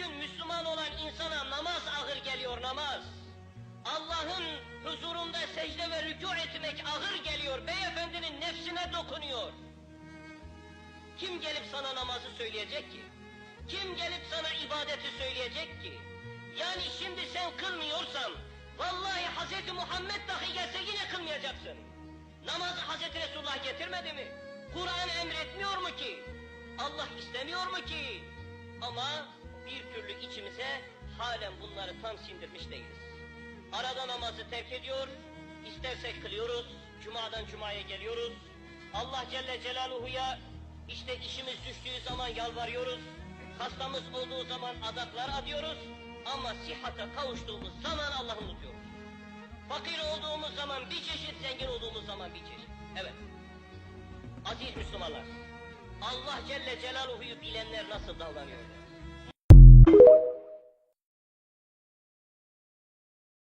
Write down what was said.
Bugün Müslüman olan insana namaz ağır geliyor namaz. Allah'ın huzurunda secde ve rükû etmek ağır geliyor. Beyefendinin nefsine dokunuyor. Kim gelip sana namazı söyleyecek ki? Kim gelip sana ibadeti söyleyecek ki? Yani şimdi sen kılmıyorsan, vallahi Hz. Muhammed dahi gelse yine kılmayacaksın. Namazı Hz. Resulullah getirmedi mi? Kur'an emretmiyor mu ki? Allah istemiyor mu ki? Ama bir türlü içimize halen bunları tam sindirmiş değiliz. Arada namazı terk ediyor, istersek kılıyoruz, cumadan cumaya geliyoruz. Allah Celle Celaluhu'ya işte işimiz düştüğü zaman yalvarıyoruz, hastamız olduğu zaman adaklar adıyoruz ama sihhate kavuştuğumuz zaman Allah'ı unutuyoruz. Fakir olduğumuz zaman bir çeşit, zengin olduğumuz zaman bir çeşit. Evet. Aziz Müslümanlar, Allah Celle Celaluhu'yu bilenler nasıl davranıyor?